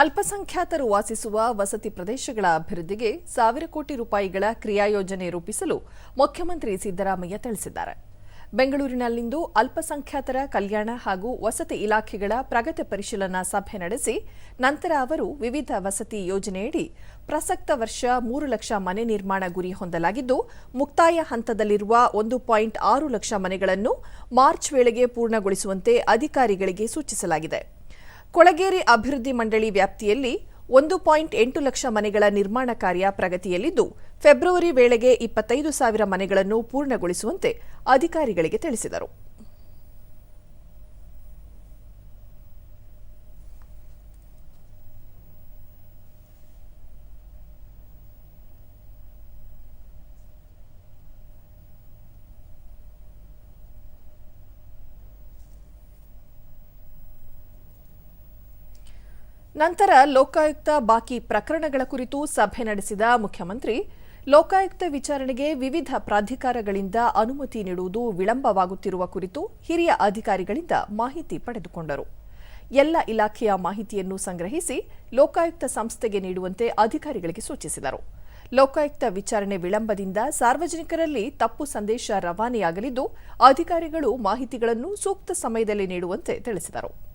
ಅಲ್ಪಸಂಖ್ಯಾತರು ವಾಸಿಸುವ ವಸತಿ ಪ್ರದೇಶಗಳ ಅಭಿವೃದ್ಧಿಗೆ ಸಾವಿರ ಕೋಟಿ ರೂಪಾಯಿಗಳ ಕ್ರಿಯಾಯೋಜನೆ ರೂಪಿಸಲು ಮುಖ್ಯಮಂತ್ರಿ ಸಿದ್ದರಾಮಯ್ಯ ತಿಳಿಸಿದ್ದಾರೆ. ಬೆಂಗಳೂರಿನಲ್ಲಿಂದು ಅಲ್ಪಸಂಖ್ಯಾತರ ಕಲ್ಯಾಣ ಹಾಗೂ ವಸತಿ ಇಲಾಖೆಗಳ ಪ್ರಗತಿ ಪರಿಶೀಲನಾ ಸಭೆ ನಡೆಸಿ ನಂತರ ಅವರು ವಿವಿಧ ವಸತಿ ಯೋಜನೆಯಡಿ ಪ್ರಸಕ್ತ ವರ್ಷ ಮೂರು ಲಕ್ಷ ಮನೆ ನಿರ್ಮಾಣ ಗುರಿ ಹೊಂದಲಾಗಿದ್ದು, ಮುಕ್ತಾಯ ಹಂತದಲ್ಲಿರುವ ಒಂದು ಪಾಯಿಂಟ್ ಆರು ಲಕ್ಷ ಮನೆಗಳನ್ನು ಮಾರ್ಚ್ ವೇಳೆಗೆ ಪೂರ್ಣಗೊಳಿಸುವಂತೆ ಅಧಿಕಾರಿಗಳಿಗೆ ಸೂಚಿಸಲಾಗಿದೆ. ಕೊಳಗೇರಿ ಅಭಿವೃದ್ಧಿ ಮಂಡಳಿ ವ್ಯಾಪ್ತಿಯಲ್ಲಿ ಒಂದು ಪಾಯಿಂಟ್ ಎಂಟು ಲಕ್ಷ ಮನೆಗಳ ನಿರ್ಮಾಣ ಕಾರ್ಯ ಪ್ರಗತಿಯಲ್ಲಿದ್ದು, ಫೆಬ್ರವರಿ ವೇಳೆಗೆ ಇಪ್ಪತ್ತೈದು ಸಾವಿರ ಮನೆಗಳನ್ನು ಪೂರ್ಣಗೊಳಿಸುವಂತೆ ಅಧಿಕಾರಿಗಳಿಗೆ ತಿಳಿಸಿದರು. ನಂತರ ಲೋಕಾಯುಕ್ತ ಬಾಕಿ ಪ್ರಕರಣಗಳ ಕುರಿತು ಸಭೆ ನಡೆಸಿದ ಮುಖ್ಯಮಂತ್ರಿ, ಲೋಕಾಯುಕ್ತ ವಿಚಾರಣೆಗೆ ವಿವಿಧ ಪ್ರಾಧಿಕಾರಗಳಿಂದ ಅನುಮತಿ ನೀಡುವುದು ವಿಳಂಬವಾಗುತ್ತಿರುವ ಕುರಿತು ಹಿರಿಯ ಅಧಿಕಾರಿಗಳಿಂದ ಮಾಹಿತಿ ಪಡೆದುಕೊಂಡರು. ಎಲ್ಲ ಇಲಾಖೆಯ ಮಾಹಿತಿಯನ್ನು ಸಂಗ್ರಹಿಸಿ ಲೋಕಾಯುಕ್ತ ಸಂಸ್ಥೆಗೆ ನೀಡುವಂತೆ ಅಧಿಕಾರಿಗಳಿಗೆ ಸೂಚಿಸಿದರು. ಲೋಕಾಯುಕ್ತ ವಿಚಾರಣೆ ವಿಳಂಬದಿಂದ ಸಾರ್ವಜನಿಕರಲ್ಲಿ ತಪ್ಪು ಸಂದೇಶ ರವಾನೆಯಾಗಲಿದ್ದು, ಅಧಿಕಾರಿಗಳು ಮಾಹಿತಿಗಳನ್ನು ಸೂಕ್ತ ಸಮಯದಲ್ಲಿ ನೀಡುವಂತೆ ತಿಳಿಸಿದರು.